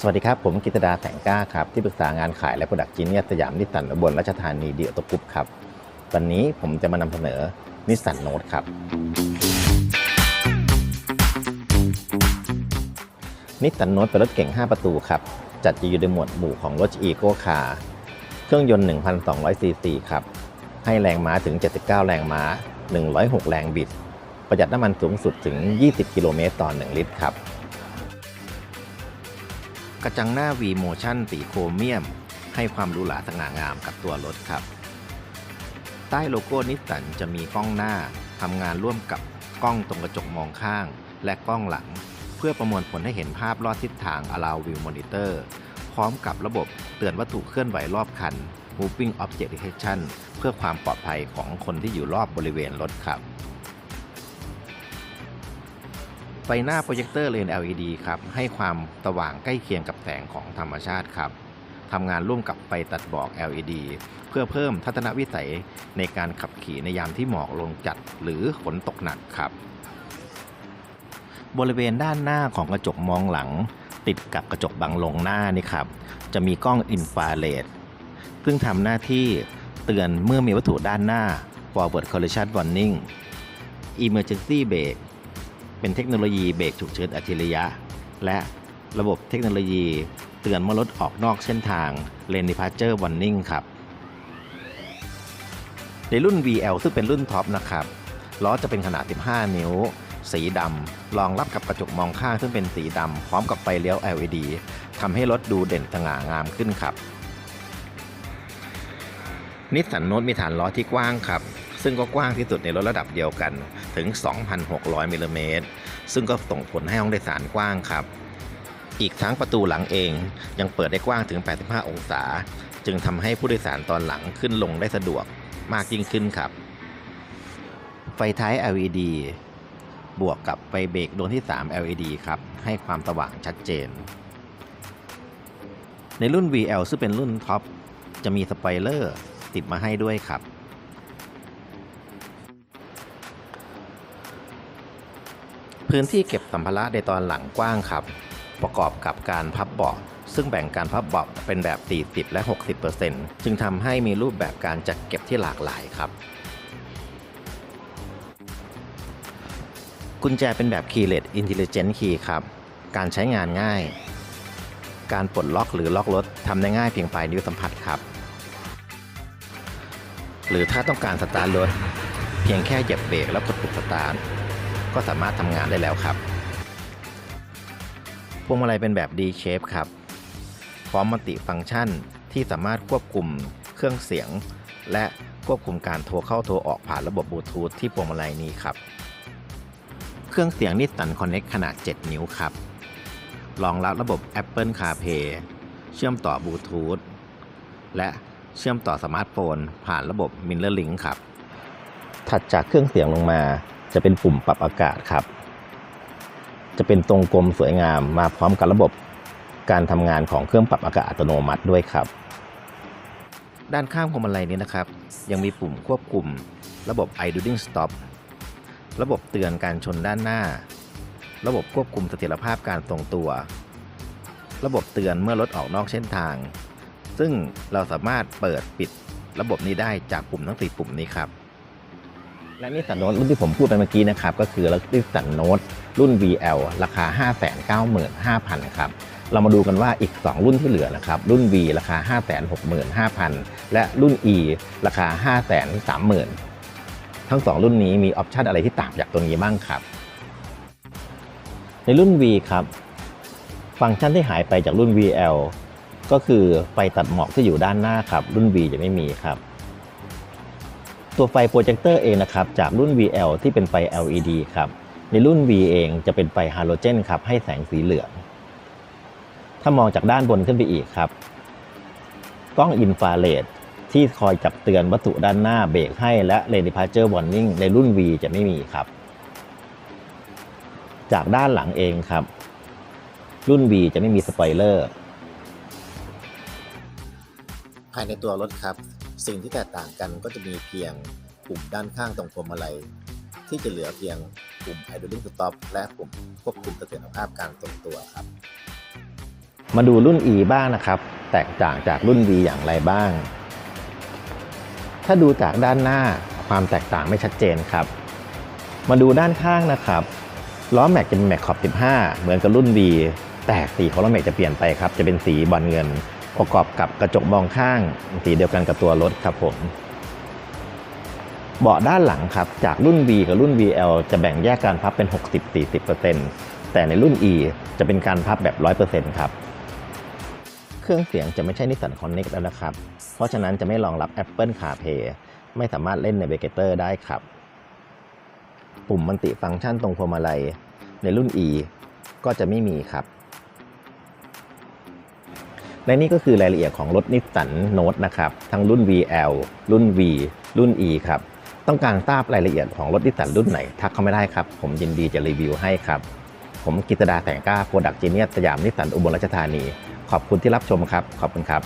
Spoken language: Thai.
สวัสดีครับ ผมกิตดาแสงก้าครับ ที่ปรึกษางานขายและโปรดักต์จีเนียสยามนิสสันอุบลราชธานีเดียตกรุ๊ปครับ วันนี้ผมจะมานำเสนอนิสสันโน e ครับ นิสสันโน e เป็นรถเก่ง 5 ประตูครับ จัดอยู่ในหมวดหมู่ของรถอีโก้คาร์เครื่องยนต์ 1,200ซีซีครับ ให้แรงม้าถึง 79 แรงม้า 106 แรงบิด ประหยัดน้ำมันสูงสุดถึง 20 กิโลเมตรต่อ 1 ลิตรครับ กระจังหน้า V Motion สีโครเมียม ให้ความหรูหราสง่างามกับตัวรถครับ ใต้โลโก้นิสสันจะมีกล้องหน้าทำงานร่วมกับกล้องตรงกระจกมองข้าง และกล้องหลัง เพื่อประมวลผลให้เห็นภาพลอดทิศทาง Allow View Monitor พร้อมกับระบบเตือนวัตถุเคลื่อนไหวรอบคัน Moving Object Detection เพื่อความปลอดภัยของคนที่อยู่รอบบริเวณรถครับ ไฟหน้าโปรเจคเตอร์เลน LED ครับให้ความสว่างใกล้เคียงกับแสงของธรรมชาติครับทำงานร่วมกับไฟตัดบอก LED เพื่อเพิ่มทัศนวิสัยในการขับขี่ในยามที่หมอกลงจัดหรือฝนตกหนักครับ บริเวณด้านหน้าของกระจกมองหลัง ติดกับกระจกบังลงหน้านี่ครับ จะมีกล้องอินฟราเรดซึ่งทำหน้าที่เตือนเมื่อมีวัตถุด้านหน้า forward collision warning emergency brake เป็นเทคโนโลยีเบรกฉุกเฉินอัจฉริยะ และระบบเทคโนโลยีเตือนเมื่อรถออกนอกเส้นทาง Lane Departure Warning ครับ ในรุ่น VL ซึ่งเป็นรุ่นท็อปนะครับล้อจะเป็นขนาด 15 นิ้ว สีดำรองรับกับกระจกมองข้างซึ่งเป็นสีดำพร้อมกับไฟเลี้ยว LED ทำให้รถดูเด่นสง่างามขึ้นครับ นิสสันโน e มีฐานล้อที่กว้างครับ ซึ่งก็กว้างที่สุดในรถระดับเดียวกันถึง 2,600มิลลิเมตรซึ่งก็ส่งผลให้ห้องโดยสารกว้างครับ อีกทั้งประตูหลังเองยังเปิดได้กว้างถึง 85 องศา จึงทำให้ผู้โดยสารตอนหลังขึ้นลงได้สะดวกมากยิ่งขึ้นครับ ไฟท้าย LED บวกกับไฟเบรกดวงที่ 3 LED ครับ ให้ความสว่างชัดเจน ในรุ่น VL ซึ่งเป็นรุ่นท็อป จะมีสปอยเลอร์ติดมาให้ด้วยครับ พื้นที่เก็บสัมภาระในตอนหลังกว้างครับ ประกอบกับการพับเบาะซึ่งแบ่งการพับเบาะเป็นแบบ 40 และ 60%จึงทำให้มีรูปแบบการจัดเก็บที่หลากหลายครับ กุญแจเป็นแบบ Keyless Intelligent Key ครับ การใช้งานง่าย การปลดล็อกหรือล็อกรถทำได้ง่ายเพียงปลายนิ้วสัมผัสครับ หรือถ้าต้องการสตาร์ทรถ เพียงแค่เหยียบเบรกแล้วกดปุ่มสตาร์ท ก็สามารถทำงานได้แล้วครับพวงมาลัยเป็นแบบ D shape ครับพร้อมมัลติฟังก์ชันที่สามารถควบคุมเครื่องเสียง และควบคุมการโทรเข้าโทรออกผ่านระบบบลูทูธที่พวงมาลัยนี้ครับ เครื่องเสียงนิสสันคอนเน็กขนาด 7 นิ้วครับ รองรับระบบ Apple CarPlay เชื่อมต่อบลูทูธและเชื่อมต่อสมาร์ทโฟน ผ่านระบบ MirrorLink ครับ ถัดจากเครื่องเสียงลงมา จะเป็นปุ่มปรับอากาศครับ จะเป็นตรงกลมสวยงามมาพร้อมกับระบบการทำงานของเครื่องปรับอากาศอัตโนมัติด้วยครับ ด้านข้างพวงมาลัยนี้นะครับ ยังมีปุ่มควบคุม ระบบ idling stop ระบบเตือนการชนด้านหน้า ระบบควบคุมเสถียรภาพการทรงตัว ระบบเตือนเมื่อรถออกนอกเส้นทาง ซึ่งเราสามารถเปิดปิดระบบนี้ได้จากปุ่มทั้ง 4 ปุ่มนี้ครับ และนิสสันโน e รุ่นที่ผมพูดไปเมื่อกี้นะครับ ก็คือนิสสันโน e รุ่น VL ราคา 595,000ครับเรามาดูกันว่าอีก 2 รุ่นที่เหลือนะครับ รุ่น V ราคา 565,000 และรุ่น E ราคา 530,000 ทั้ง 2 รุ่นนี้มีออปชันอะไรที่ต่างจากตัวนี้บ้างครับ ในรุ่น V ครับ ฟังก์ชันที่หายไปจากรุ่น VL ก็คือไฟตัดหมอกที่อยู่ด้านหน้าครับ รุ่น V จะไม่มีครับ ตัวไฟโปรเจคเตอร์เองนะครับจากรุ่น VL ที่เป็นไฟ LED ครับในรุ่น V เองจะเป็นไฟฮาโลเจนครับให้แสงสีเหลือง ถ้ามองจากด้านบนขึ้นไปอีกครับกล้องอินฟราเรดที่คอยจับเตือนวัตถุด้านหน้าเบรกให้และ Lane Departure Warning ในรุ่น V จะไม่มีครับ จากด้านหลังเองครับ รุ่น V จะไม่มีสปอยเลอร์ภายในตัวรถครับ สิ่งที่แตกต่างกันก็จะมีเพียงปุ่มด้านข้างตรงพวงมาลัย ที่จะเหลือเพียงปุ่ม idling stop และปุ่มควบคุมเสถียรภาพการทรงตัวครับ มาดูรุ่น E บ้างนะครับ แตกต่างจากรุ่น V อย่างไรบ้าง ถ้าดูจากด้านหน้าความแตกต่างไม่ชัดเจนครับ มาดูด้านข้างนะครับล้อแม็กจะเป็นแม็กขอบ 15 เหมือนกับรุ่น V แต่สีของล้อแม็กจะเปลี่ยนไปครับ จะเป็นสีบอลเงิน ประกอบกับกระจกมองข้างสีเดียวกันกับตัวรถครับผมเบาะด้านหลังครับจากรุ่น V กับรุ่น VL จะแบ่งแยกการพับเป็น 60-40%แต่ในรุ่น E จะเป็นการพับแบบ 100%ครับ เครื่องเสียงจะไม่ใช่ Nissan Connect แล้วนะครับ เพราะฉะนั้นจะไม่รองรับ Apple CarPlay ไม่สามารถเล่น Navigator ได้ครับ ปุ่มมันติฟังก์ชันตรงพวงมาลัยในรุ่น E ก็จะไม่มีครับ และนี่ก็คือรายละเอียดของรถนิสสันโนตนะครับทั้งรุ่น VL รุ่น V รุ่น E ครับต้องการทราบรายละเอียดของรถนิสสันรุ่นไหน ทักเข้าไม่ได้ครับ ผมยินดีจะรีวิวให้ครับ ผมกิตดาแสงก้าโปรดักจีเนียสสยามนิสสันอุบลราชธานี ขอบคุณที่รับชมครับ ขอบคุณครับ